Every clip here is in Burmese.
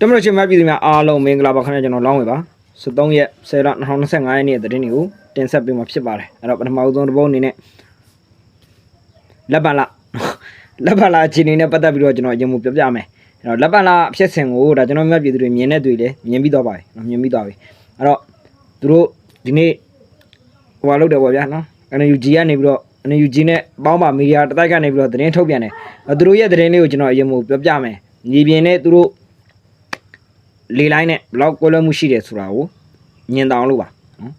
တမရချင်းများပြည်သူများအားလုံးမင်္ဂလာပါခင်ဗျာကျွန်တော်လောင်းဝေပါ73ရက်10လ2025ရက်နေ့သတင်းတွေကိုတင်ဆက်ပေးမှာဖြစ်ပါတယ်အဲ့တော့ပထမဆုံးတစ်ပုတ်အနေနဲ့လက်ပံလာလက်ပံလာအခြေအနေနဲ့ပတ်သက်ပြီးတော့ကျွန်တော်အရင်မှပြောပြမယ်အဲ့တော့လက်ပံလာဖြစ်စဉ်ကိုဒါကျွန်တော်များပြည်သူတွေမြင်တဲ့တွေ့လေမြင်ပြီးတော့ပါတယ်နော်မြင်ပြီးတော့ပြီအဲ့တော့သူတို့ဒီနေ့ဟိုဟာလုပ်တယ်ပေါ့ဗျာနော် NUG ကနေပြီးတော့ NUG နဲ့ပေါင်းပါမီဒီယာတစ်တိုက်ကနေပြီးတော့သတင်းထုတ်ပြန်တယ်အဲ့သူတို့ရဲ့သတင်းလေးကိုကျွန်တော်အရင်မှပြောပြမယ်ညီပြင်းနဲ့သူတို့ လေလိုင်းနဲ့ဘလောက်ကွဲလွဲမှုရှိတယ်ဆိုတာကိုညင်တောင်လို့ပါနော်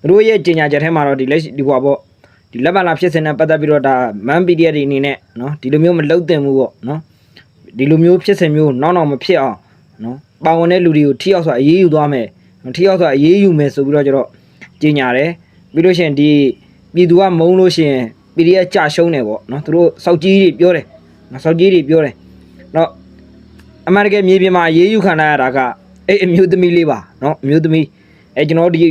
သူတို့ရဲ့ကြေညာချက်ထဲမှာတော့ဒီလက်ရှိဒီဘွာပေါ့ဒီလက်ပံလာဖြစ်စဉ်နဲ့ပတ်သက်ပြီးတော့ဒါမန်ပီဒီအက်တွေအနေနဲ့နော်ဒီလိုမျိုးမလုပ်သင့်ဘူးပေါ့နော်ဒီလိုမျိုးဖြစ်စဉ်မျိုးနောက်နောက်မဖြစ်အောင်နော်ပါဝင်တဲ့လူတွေကိုထိရောက်စွာအေးအေးယူသွားမယ်နော်ထိရောက်စွာအေးအေးယူမယ်ဆိုပြီးတော့ကျတော့ကြေညာတယ်ပြီးလို့ရှိရင်ဒီပြည်သူကမုန်းလို့ရှိရင် PDF ကြာရှုံးတယ်ပေါ့နော်သူတို့စောက်ကြီးတွေပြောတယ်နော်စောက်ကြီးတွေပြောတယ်တော့ အမှန်တကယ်မြေပြင်မှာရေးယူခံရတာကအဲ့အမျိုးသမီးလေးပါเนาะအမျိုးသမီးအဲ့ကျွန်တော်ဒီ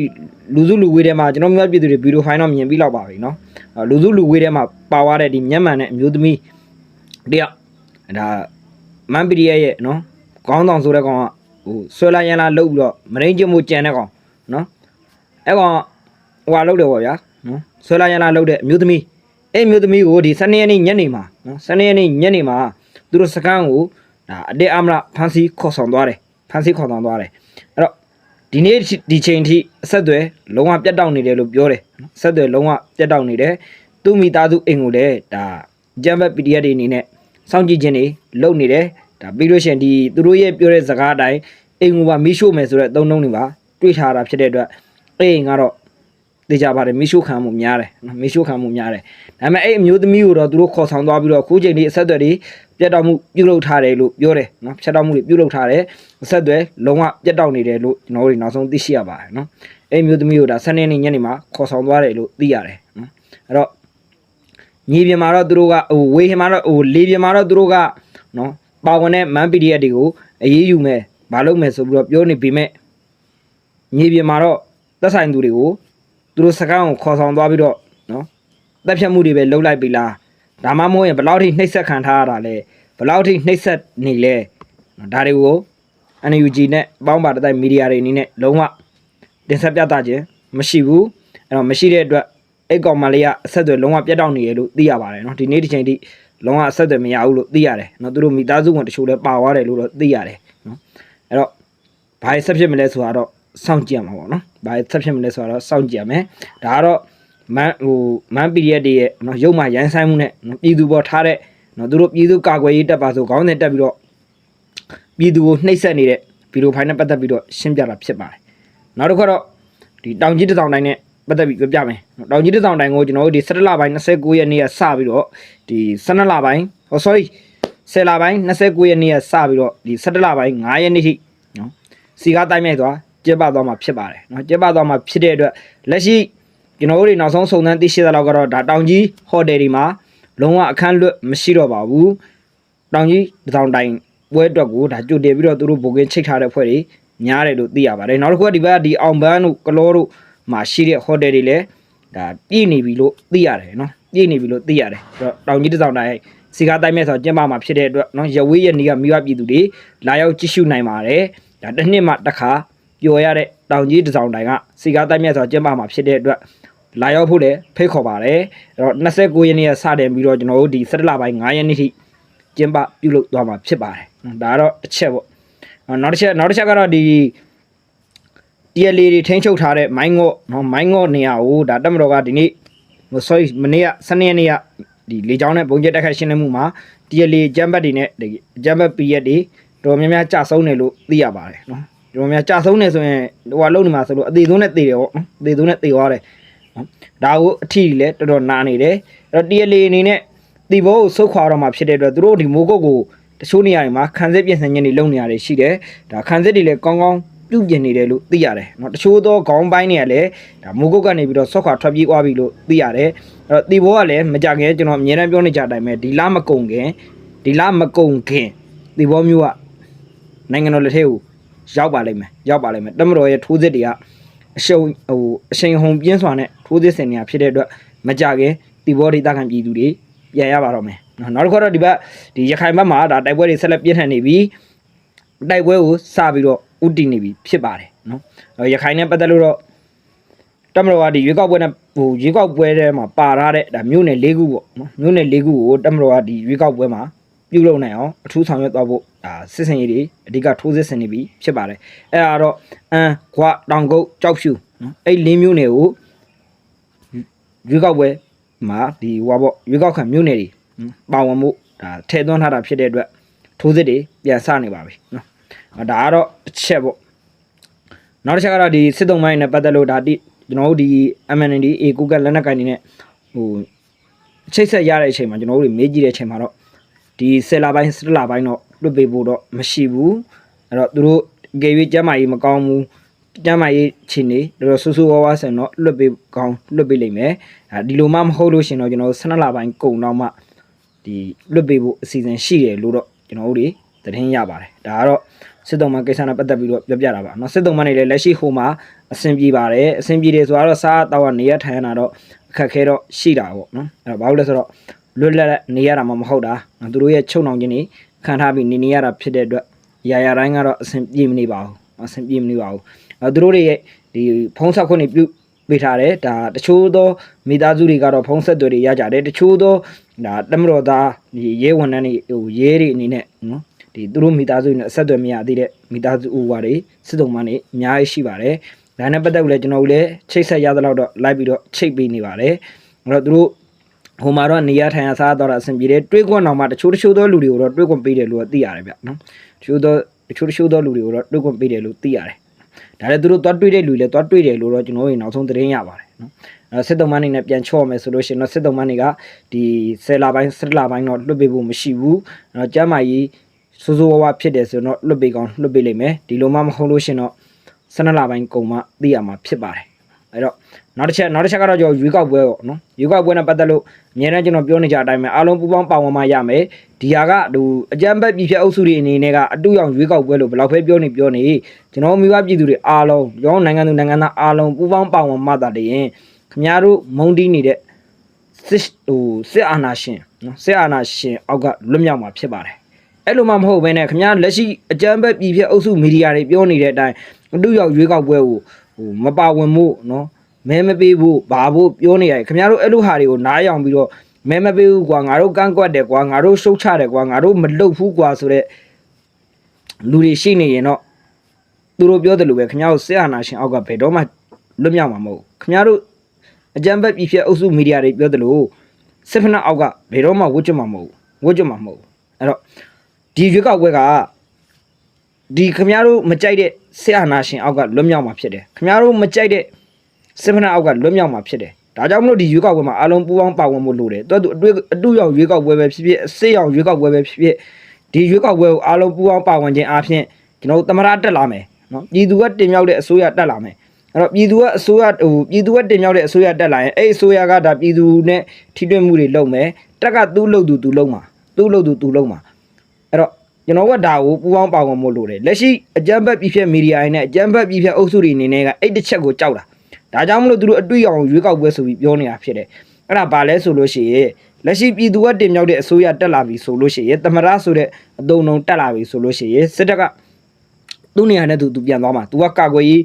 လူစုလူဝေးထဲမှာကျွန်တော်မျိုးပြည်သူတွေဗီဒီယိုဖိုင်တော့မြင်ပြီးလောက်ပါပြီเนาะလူစုလူဝေးထဲမှာပါသွားတဲ့ဒီမျက်မှန်တဲ့အမျိုးသမီးတယောက်ဒါမန်ပီဒီရဲ့เนาะခေါင်းဆောင်ဆိုတဲ့ကောင်ကဟိုဆွဲလာရန်လာလှုပ်ပြီးတော့မရင်းချင်းမှုကြံတဲ့ကောင်เนาะအဲ့ကောင်ဟိုဟာလှုပ်တယ်ပေါ့ဗျာเนาะဆွဲလာရန်လာလှုပ်တဲ့အမျိုးသမီးအဲ့အမျိုးသမီးကိုဒီ12ရက်နေ့ညနေမှာเนาะ12ရက်နေ့ညနေမှာသူတို့စကန်းကို ဒါအတေအမရဖန်စီခေါ်ဆောင်သွားတယ်ဖန်စီခေါ်ဆောင်သွားတယ်အဲ့တော့ဒီနေ့ဒီချိန်ထိအဆက်အသွယ်လုံးဝပြတ်တောက်နေတယ်လို့ပြောတယ်နော်အဆက်အသွယ်လုံးဝပြတ်တောက်နေတယ်သူ့မိသားစုအိမ်ကိုလည်းဒါဂျမ်ဘက် PDF တွေအနေနဲ့စောင့်ကြည့်ခြင်းတွေလုပ်နေတယ်ဒါပြီးလို့ရှိရင်ဒီသူတို့ရဲ့ပြောတဲ့စကားအတိုင်းအိမ်ကိုပါမီးရှို့မယ်ဆိုတဲ့အသုံးနှုန်းတွေပါတွေးထားတာဖြစ်တဲ့အတွက်အဲ့အိမ်ကတော့ တေချာပါတယ်မီးရှို့ခံမှုများတယ်နော်မီးရှို့ခံမှုများတယ်ဒါပေမဲ့အဲ့အမျိုးသမီးကိုတော့သူတို့ခေါ်ဆောင်သွားပြီးတော့အခုချိန်ထိအဆက်အသွယ်တွေပြတ်တောက်မှုပြုလုပ်ထားတယ်လို့ပြောတယ်နော်ဖြတ်တောက်မှုတွေပြုလုပ်ထားတယ်အဆက်အသွယ်လုံးဝပြတ်တောက်နေတယ်လို့ကျွန်တော်တို့နောက်ဆုံးသိရှိရပါတယ်နော်အဲ့အမျိုးသမီးကိုဒါ7နှစ်ညနေမှာခေါ်ဆောင်သွားတယ်လို့သိရတယ်နော်အဲ့တော့ညီပြင်မှာတော့သူတို့ကဟိုဝေဟင်မှာတော့ဟိုလေပြင်မှာတော့သူတို့ကနော်ပါဝင်တဲ့ man PDF တွေကိုအေးအေးယူမယ်မလုပ်မယ်ဆိုပြီးတော့ပြောနေပေမဲ့ညီပြင်မှာတော့သက်ဆိုင်သူတွေကို သူတို့စကားကိုခေါ်ဆောင်သွားပြီးတော့နော်တက်ဖြတ်မှုတွေပဲလုပ်လိုက်ပြီလားဒါမှမဟုတ်ရင်ဘယ်လောက်ထိနှိပ်စက်ခံထားရတာလဲဘယ်လောက်ထိနှိပ်စက်နေလဲနော်ဒါတွေကို NUG နဲ့ပေါင်းပါတဲ့မီဒီယာတွေအနေနဲ့လုံးဝတင်ဆက်ပြသခြင်းမရှိဘူးအဲ့တော့မရှိတဲ့အတွက်အိတ်ကောင်မလေးကအဆက်အသွယ်လုံးဝပြတ်တောက်နေရလို့သိရပါတယ်နော်ဒီနေ့ဒီချိန်ထိလုံးဝအဆက်အသွယ်မရဘူးလို့သိရတယ်နော်သူတို့မိသားစုဝင်တချို့လည်းပါသွားတယ်လို့တော့သိရတယ်နော်အဲ့တော့ဘာဆက်ဖြစ်မလဲဆိုတာတော့ စောင့်ကြည့်ရမှာပေါ့နော်ဘာဆက်ဖြစ်မလဲဆိုတာတော့စောင့်ကြည့်ရမယ်ဒါကတော့မန်ဟိုမန် PDF တွေရဲ့နော်ရုပ်မှရန်ဆိုင်မှုနဲ့နော်ပြည်သူပေါ်ထားတဲ့နော်သူတို့ပြည်သူကာကွယ်ရေးတပ်ပါဆိုခေါင်းစဉ်တက်ပြီးတော့ပြည်သူကိုနှိပ်စက်နေတဲ့ဗီဒီယိုဖိုင်နဲ့ပတ်သက်ပြီးတော့ရှင်းပြတာဖြစ်ပါတယ်။နောက်တစ်ခါတော့ဒီတောင်ကြီးတစ်ဆောင်တိုင်းနဲ့ပတ်သက်ပြီးပြောပြမယ်။တောင်ကြီးတစ်ဆောင်တိုင်းကိုကျွန်တော်တို့ဒီ17လပိုင်း29ရက်နေ့ကစပြီးတော့ဒီ12လပိုင်းဟော sorry 10လပိုင်း29ရက်နေ့ကစပြီးတော့ဒီ17လပိုင်း9ရက်နေ့ထိနော်စီကားတိုင်းမြိုက်သွား ကျင်းပသွားမှာဖြစ်ပါတယ်နော်ကျင်းပသွားမှာဖြစ်တဲ့အတွက်လက်ရှိကျွန်တော်တို့တွေနောက်ဆုံးစုံစမ်းသိရှိတဲ့လောက်ကတော့ဒါတောင်ကြီးဟိုတယ်ဒီမှာလုံးဝအခန်းလွတ်မရှိတော့ပါဘူး။တောင်ကြီးတစ်ဆောင်တိုင်းပွဲအတွက်ကိုဒါကြိုတင်ပြီးတော့သူတို့ဘိုကင်းချိတ်ထားတဲ့ဖွဲ့တွေများတယ်လို့သိရပါတယ်နောက်တစ်ခုကဒီဘက်ကဒီအောင်ဘန်းတို့ကလောတို့မှာရှိတဲ့ဟိုတယ်တွေလည်းဒါပြည့်နေပြီလို့သိရတယ်နော်ပြည့်နေပြီလို့သိရတယ်အဲ့တော့တောင်ကြီးတစ်ဆောင်တိုင်းစီကားတိုင်းမဲ့ဆိုကျင်းပမှာဖြစ်တဲ့အတွက်နော်ရဝေးရနီကမိဘပြည်သူတွေလာရောက်ကြည့်ရှုနိုင်ပါတယ်ဒါတစ်နှစ်မှတစ်ခါ ပျော်ရတဲ့တောင်ကြီးတစ်ဆောင်တိုင်းကစီကားတိုင်းမဲ့ဆိုကျင်းပမှာဖြစ်တဲ့အတွက်လာရောက်ဖို့လည်းဖိတ်ခေါ်ပါတယ်အဲ့တော့29ရက်နေ့ကစတင်ပြီးတော့ကျွန်တော်တို့ဒီ17လပိုင်း9ရက်နေ့ထိကျင်းပပြုလုပ်သွားမှာဖြစ်ပါတယ်နော်ဒါကတော့တစ်ချက်ပေါ့နော်နောက်တစ်ချက်နောက်တစ်ချက်ကတော့ဒီ TLA တွေထိန်းချုပ်ထားတဲ့မိုင်းငေါ့နော်မိုင်းငေါ့နေရာကိုဒါတက်မတော်ကဒီနေ့ဟို sorry မနေ့က12ရက်နေ့ကဒီလေချောင်းနဲ့ဘုံကျက်တက်ခတ်ရှင်းလင်းမှုမှာ TLA ဂျမ်ဘတ်တွေနဲ့ဒီဂျမ်ဘတ်ပီရက်တွေတော်များများကြာဆုံးတယ်လို့သိရပါတယ်နော် တော်များများကြာဆုံးတယ်ဆိုရင်ဟိုကလုံနေမှာဆိုလို့အသေးဆုံးနဲ့သေတယ်ပေါ့နော်အသေးဆုံးနဲ့သေသွားတယ်နော်ဒါကိုအထီလည်းတော်တော်နာနေတယ်အဲ့တော့ TLA အနေနဲ့ တီဘောကိုဆုတ်ခွာတော့မှာဖြစ်တဲ့အတွက်သူတို့ဒီမိုးကုတ်ကိုတချို့နေရာတွေမှာခံစစ်ပြင်ဆင်ခြင်းတွေလုပ်နေရတယ်ရှိတယ်ဒါခံစစ်တွေလည်းကောင်းကောင်းပြုပြင်နေတယ်လို့သိရတယ်เนาะတချို့သောခေါင်းပိုင်းတွေကလည်းဒါမိုးကုတ်ကနေပြီးတော့ဆုတ်ခွာထွက်ပြေးသွားပြီလို့သိရတယ်အဲ့တော့တီဘောကလည်းမကြခင်ကျွန်တော်အမြဲတမ်းပြောနေကြတဲ့အတိုင်းပဲဒီလမကုံခင်ဒီလမကုံခင်တီဘောမျိုးကနိုင်ငံတော်လက်ထဲကို ရောက်ပါလိမ့်မယ်ရောက်ပါလိမ့်မယ်တမတော်ရဲ့ထိုးစစ်တွေကအရှုံဟိုအရှိန်ဟုန်ပြင်းစွာနဲ့ထိုးစစ်ဆင်နေတာဖြစ်တဲ့အတွက်မကြခင်တီဘောဒေသခံပြည်သူတွေပြန်ရပါတော့မယ်နော်နောက်တစ်ခါတော့ဒီဘက်ဒီရခိုင်ဘက်မှာဒါတိုက်ပွဲတွေဆက်လက်ပြင်းထန်နေပြီးတိုက်ပွဲကိုစပြီးတော့ဥတည်နေပြီဖြစ်ပါတယ်နော်အဲ့ရခိုင်နဲ့ပတ်သက်လို့တော့တမတော်ကဒီရွေးကောက်ပွဲနဲ့ဟိုရွေးကောက်ပွဲထဲမှာပါထားတဲ့ဒါမြို့နယ်၄ခုပေါ့နော်မြို့နယ်၄ခုကိုတမတော်ကဒီရွေးကောက်ပွဲမှာ ပြုလုပ်နိုင်အောင်အထူးဆောင်ရွက်သွားဖို့ဒါစစ်စင်ရေးတွေအဓိကထိုးစစ်ဆင်နေပြီဖြစ်ပါတယ်အဲ့ဒါတော့အန်ခွာတောင်ကုတ်ကြောက်ဖြူနော်အဲ့၄မြို့နယ်ကိုရွေးကောက်ပွဲမှာဒီဟိုပါပေါ့ရွေးကောက်ခံမြို့နယ်တွေနော်ပါဝင်မှုဒါထည့်သွင်းထားတာဖြစ်တဲ့အတွက်ထိုးစစ်တွေပြန်စနေပါပြီနော်အဲ့ဒါကတော့တစ်ချက်ပေါ့နောက်တစ်ချက်ကတော့ဒီစစ်တုံးမိုင်းနဲ့ပတ်သက်လို့ဒါတိကျွန်တော်တို့ဒီ MND A ကုကလက်နက်ကိုင်နေနဲ့ဟိုချိတ်ဆက်ရတဲ့အချိန်မှာကျွန်တော်တို့တွေမေးကြည့်တဲ့အချိန်မှာတော့ ဒီ10လပိုင်း17လပိုင်းတော့လွတ်ပေးဖို့တော့မရှိဘူးအဲ့တော့သူတို့ကြေရွေးကျမ်းမာရေးမကောင်းဘူး ကျမ်းမာရေးခြေနေတော်တော်ဆူဆူဝါးဝါဆန်တော့လွတ်ပေးကောင်းလွတ်ပေးလိမ့်မယ်အဲဒီလိုမှမဟုတ်လို့ရှင်တော့ကျွန်တော်12လပိုင်းကုန်တော့မှဒီလွတ်ပေးဖို့အစီအစဉ်ရှိတယ်လို့တော့ကျွန်တော်တို့တွေသတင်းရပါတယ်ဒါကတော့စစ်တုံးမကိစ္စနဲ့ပတ်သက်ပြီးတော့ပြောပြတာပါเนาะစစ်တုံးမနေလည်းလက်ရှိဟိုမှာအဆင်ပြေပါတယ်အဆင်ပြေတယ်ဆိုတော့စားတော့ကနေရထိုင်ရတာတော့အခက်ခဲတော့ရှိတာပေါ့เนาะအဲ့တော့ဘာလို့လဲဆိုတော့ လွတ်လပ်လပ်နေရတာမှမဟုတ်တာသူတို့ရဲ့ချုပ်နှောင်ခြင်းတွေခံထားပြီးနေနေရတာဖြစ်တဲ့အတွက်ရာရာတိုင်းကတော့အဆင်ပြေမနေပါဘူးအဆင်ပြေမနေပါဘူးအဲသူတို့တွေရဲ့ဒီဖုံးဆက်ခွင့်တွေပြုပေးထားတယ်ဒါတချို့သောမိသားစုတွေကတော့ဖုံးဆက်တွေရကြတယ်တချို့သောဒါတမတော်သားဒီရဲဝန်ထမ်းတွေဟိုရဲတွေအနေနဲ့နော်ဒီသူတို့မိသားစုတွေနဲ့အဆက်အသွယ်မရသေးတဲ့မိသားစုဦးဝါတွေစစ်တုံးမနေအများကြီးရှိပါတယ်ဒါနဲ့ပတ်သက်လို့လည်းကျွန်တော်တို့လည်းချိတ်ဆက်ရသလောက်တော့လိုက်ပြီးတော့ချိတ်ပေးနေပါတယ်အဲ့တော့သူတို့ ဟိုမှာတော့နေရထိုင်ရစားတော့တာအဆင်ပြေတယ်တွေးခွန်းအောင်မှတချို့တချို့သောလူတွေကိုတော့တွေးခွန်းပေးတယ်လို့သိရတယ်ဗျနော်တချို့သောတချို့တချို့သောလူတွေကိုတော့တွေးခွန်းပေးတယ်လို့သိရတယ်ဒါလည်းသူတို့သွားတွေ့တဲ့လူလည်းသွားတွေ့တယ်လို့တော့ကျွန်တော်တို့နောက်ဆုံးသတင်းရပါတယ်နော်အဲစစ်တုံးမအနေနဲ့ပြန်ချော့မယ်ဆိုလို့ရှိရင်တော့စစ်တုံးမအနေကဒီ10လပိုင်း17လပိုင်းတော့လွတ်ပေးဖို့မရှိဘူးအဲတော့ကျမ်းမာရေးစိုးစိုးဝါးဝါဖြစ်တယ်ဆိုတော့လွတ်ပေးကောင်းလွတ်ပေးလိမ့်မယ်ဒီလိုမှမဟုတ်လို့ရှိရင်တော့12လပိုင်းကုန်မှသိရမှာဖြစ်ပါတယ်အဲ့တော့ နောက်တစ်ချက်နောက်တစ်ချက်ကတော့ကျွန်တော်ရွေးကောက်ပွဲပေါ့နော်ရွေးကောက်ပွဲနဲ့ပတ်သက်လို့အများနဲ့ကျွန်တော်ပြောနေကြအတိုင်းပဲအားလုံးပူးပေါင်းပါဝင်မှရမယ်ဒီဟာကဟိုအကြမ်းဖက်ပြည်ဖြတ်အုပ်စုတွေအနေနဲ့ကအတူရောင်ရွေးကောက်ပွဲလို့ဘယ်လောက်ပဲပြောနေပြောနေကျွန်တော်မိဘပြည်သူတွေအားလုံးရောင်းနိုင်ငံသူနိုင်ငံသားအားလုံးပူးပေါင်းပါဝင်မှသာတည်းခင်ဗျားတို့မုံတီးနေတဲ့စစ်ဟိုစစ်အာဏာရှင်နော်စစ်အာဏာရှင်အောက်ကလွတ်မြောက်မှာဖြစ်ပါတယ်အဲ့လိုမှမဟုတ်ဘဲနဲ့ခင်ဗျားလက်ရှိအကြမ်းဖက်ပြည်ဖြတ်အုပ်စုမီဒီယာတွေပြောနေတဲ့အတိုင်းအတူရောက်ရွေးကောက်ပွဲကိုဟိုမပါဝင်မှုနော် မဲမပေးဘူးဘာဖို့ပြောနေရတယ်ခင်ဗျားတို့အဲ့လိုဟာတွေကိုနားယောင်ပြီးတော့မဲမပေးဘူးကွာငါတို့ကန့်ကွက်တယ်ကွာငါတို့ရှုတ်ချတယ်ကွာငါတို့မလုပ်ဘူးကွာဆိုတော့လူတွေရှိနေရင်တော့သူတို့ပြောတယ်လို့ပဲခင်ဗျားတို့စစ်အာဏာရှင်အောက်ကဘယ်တော့မှလွတ်မြောက်မှာမဟုတ်ဘူးခင်ဗျားတို့အကြမ်းဖက်ပြည်ဖြတ်အုပ်စုမီဒီယာတွေပြောတယ်လို့စစ်ဖက်နှက်အောက်ကဘယ်တော့မှဝတ်ကြမှာမဟုတ်ဘူးဝတ်ကြမှာမဟုတ်ဘူးအဲ့တော့ဒီရွေးကောက်ပွဲကဒီခမရတို့မကြိုက်တဲ့ဆရာနာရှင်အောက်ကလွတ်မြောက်မှာဖြစ်တယ်ခမရတို့မကြိုက်တဲ့ စစ်ဖက်နှက်အောက်ကလွတ်မြောက်မှာဖြစ်တယ်ဒါကြောင့်မလို့ဒီရွေးကောက်ပွဲမှာအားလုံးပူးပေါင်းပါဝင်ဖို့လိုတယ်တော်သူအတွေ့အတူရောက်ရွေးကောက်ပွဲပဲဖြစ်ဖြစ်အစစ်ရောက်ရွေးကောက်ပွဲပဲဖြစ်ဖြစ်ဒီရွေးကောက်ပွဲကိုအားလုံးပူးပေါင်းပါဝင်ခြင်းအပြင်ကျွန်တော်တို့သမရတက်လာမယ်နော်ပြည်သူကတင်မြှောက်တဲ့အစိုးရတက်လာမယ်အဲ့တော့ပြည်သူကအစိုးရဟိုပြည်သူကတင်မြှောက်တဲ့အစိုးရတက်လာရင်အဲ့အစိုးရကဒါပြည်သူနဲ့ထိတွေ့မှုတွေလုပ်မယ်တက်ကသူ့လုပ်သူသူလုပ်မှာသူ့လုပ်သူသူလုပ်မှာအဲ့တော့ကျွန်တော်ကဒါကိုပူပေါင်းပါဝင်ဖို့လိုတယ်လက်ရှိအကြမ်းဖက်ပြည်ဖြတ်မီဒီယာတွေနဲ့အကြမ်းဖက်ပြည်ဖြတ်အုပ်စုတွေအနေနဲ့ကအဲ့တစ်ချက်ကိုကြောက်တာ ဒါကြောင့်မလို့သူတို့အတွေ့အကြုံရွေးကောက်ပွဲဆိုပြီးပြောနေတာဖြစ်တယ်အဲ့ဒါဘာလဲဆိုလို့ရှိရင်လက်ရှိပြည်သူကတင်မြှောက်တဲ့အစိုးရတက်လာပြီဆိုလို့ရှိရင်တမရဆိုတဲ့အတုံလုံးတက်လာပြီဆိုလို့ရှိရင်စစ်တပ်ကသူ့နေရာနဲ့သူသူပြန်သွားမှာသူကကာကွယ်ရေး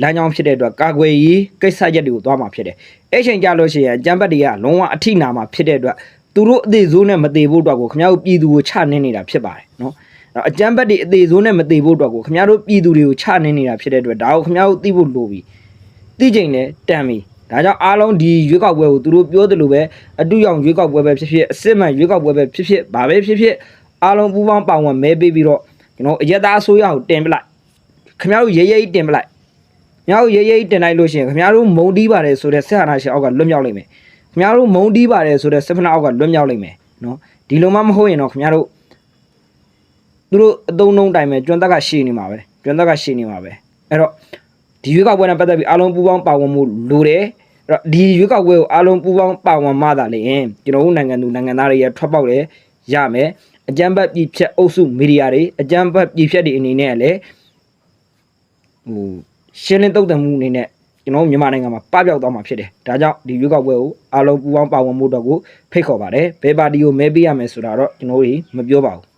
လမ်းကြောင်းဖြစ်တဲ့အတွက်ကာကွယ်ရေးကိစ္စချက်တွေကိုသွားမှာဖြစ်တယ်အဲ့ချိန်ကြလို့ရှိရင်အကြမ်းဖက်တွေကလုံးဝအထိနာမှာဖြစ်တဲ့အတွက်သူတို့အသေးစိုးနဲ့မသေးဖို့အတွက်ကိုခင်ဗျားတို့ပြည်သူကိုချနေနေတာဖြစ်ပါတယ်နော်အဲ့တော့အကြမ်းဖက်တွေအသေးစိုးနဲ့မသေးဖို့အတွက်ကိုခင်ဗျားတို့ပြည်သူတွေကိုချနေနေတာဖြစ်တဲ့အတွက်ဒါကိုခင်ဗျားတို့သိဖို့လိုပြီ သိချိန်နဲ့တန်ပြီဒါကြောင့်အားလုံးဒီရွေးကောက်ပွဲကိုသူတို့ပြောသလိုပဲအတူရောင်ရွေးကောက်ပွဲပဲဖြစ်ဖြစ်အစစ်မှန်ရွေးကောက်ပွဲပဲဖြစ်ဖြစ်ဘာပဲဖြစ်ဖြစ်အားလုံးပူးပေါင်းပါဝင်မဲပေးပြီးတော့ကျွန်တော်အရက်သားအစိုးရကိုတင်ပလိုက်ခင်ဗျားတို့ရဲရဲတင်ပလိုက်ခင်ဗျားတို့ရဲရဲတင်လိုက်လို့ရှိရင်ခင်ဗျားတို့မုံတီးပါတယ်ဆိုတဲ့ဆက်ဟာနာရှင်အောက်ကလွတ်မြောက်လိမ့်မယ်ခင်ဗျားတို့မုံတီးပါတယ်ဆိုတော့စစ်ဖနာအောက်ကလွတ်မြောက်လိမ့်မယ်နော်ဒီလိုမှမဟုတ်ရင်တော့ခင်ဗျားတို့သူတို့အတုံးလုံးတိုင်ပဲကျွန်းသက်ကရှည်နေမှာပဲကျွန်းသက်ကရှည်နေမှာပဲအဲ့တော့ ဒီရွေးကောက်ပွဲနဲ့ပတ်သက်ပြီးအားလုံးပူးပေါင်းပါဝင်မှုလိုတယ်အဲ့တော့ဒီရွေးကောက်ပွဲကိုအားလုံးပူးပေါင်းပါဝင်မှသာလေရင်ကျွန်တော်တို့နိုင်ငံသူနိုင်ငံသားတွေရထွက်ပေါက်လေရမယ်အကြမ်းဖက်ပြည်ဖြတ်အုပ်စုမီဒီယာတွေအကြမ်းဖက်ပြည်ဖြတ်တွေအနေနဲ့လည်းဟိုရှင်းလင်းတုတ်တံမှုအနေနဲ့ကျွန်တော်တို့မြန်မာနိုင်ငံမှာပပျောက်သွားမှာဖြစ်တယ်။ဒါကြောင့်ဒီရွေးကောက်ပွဲကိုအားလုံးပူးပေါင်းပါဝင်မှုတော့ကိုဖိတ်ခေါ်ပါတယ်။ဘယ်ပါတီကိုမဲပေးရမယ်ဆိုတာတော့ကျွန်တော်တို့မပြောပါဘူး